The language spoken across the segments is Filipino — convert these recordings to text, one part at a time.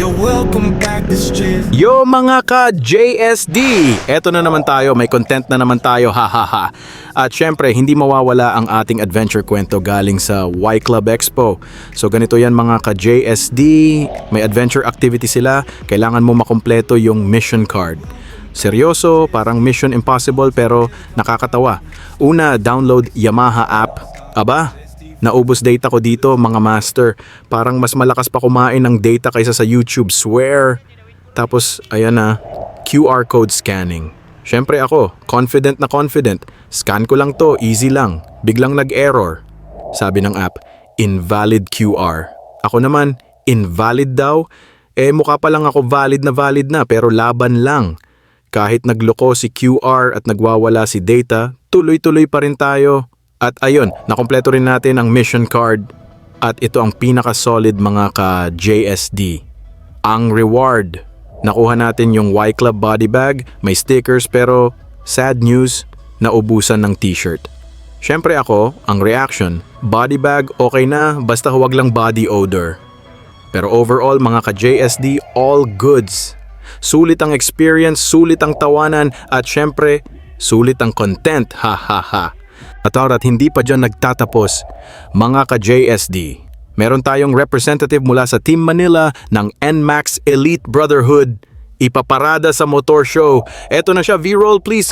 You're welcome back to Stress. Yo mga ka-JSD! Eto na naman tayo, may content na naman tayo, ha ha ha. At syempre, hindi mawawala ang ating adventure kwento galing sa Y Club Expo. So ganito yan mga ka-JSD, may adventure activity sila, kailangan mo makompleto yung mission card. Seryoso, parang Mission Impossible pero nakakatawa. Una, download Yamaha app. Aba, Naubos data ko dito mga master. Parang mas malakas pa kumain ng data kaysa sa YouTube, swear. Tapos, ayan na, QR code scanning. Siyempre ako, confident na confident. Scan ko lang to, easy lang. Biglang nag-error. Sabi ng app, invalid QR. Ako naman, invalid daw? Eh mukha pa lang ako valid na valid na pero laban lang. Kahit nagloko si QR at nagwawala si data, tuloy-tuloy pa rin tayo. At ayun, nakompleto rin natin ang mission card. At ito ang pinaka-solid mga ka-JSD. Ang reward. Nakuha natin yung Y Club body bag, may stickers pero sad news, naubusan ng t-shirt. Siyempre ako, ang reaction, body bag okay na basta huwag lang body odor. Pero overall mga ka-JSD, all goods. Sulit ang experience, sulit ang tawanan, at syempre, sulit ang content, ha ha ha. At at hindi pa dyan nagtatapos, mga ka-JSD. Meron tayong representative mula sa Team Manila ng NMAX Elite Brotherhood. Ipaparada sa motor show. Eto na siya, V-roll please.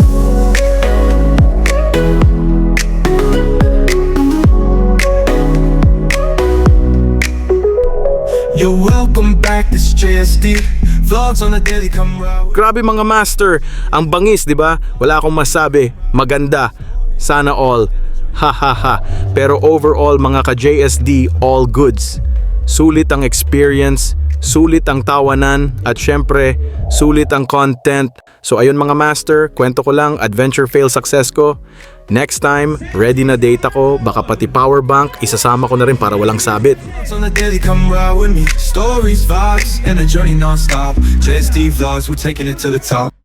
You're welcome back to Stress. Vlogs on the daily come right. Grabe mga master, ang bangis, 'di ba? Wala akong masabi. Maganda. Sana all. Ha ha ha. Pero overall mga ka-JSD, all goods. Sulit ang experience, sulit ang tawanan, at syempre, sulit ang content. So ayun mga master, kwento ko lang, adventure fail success ko. Next time, ready na data ko, baka pati power bank, isasama ko na rin para walang sabit. On the daily come ride with me. Stories, vibes, and a journey non-stop. JSD vlogs, we're taking it to the top.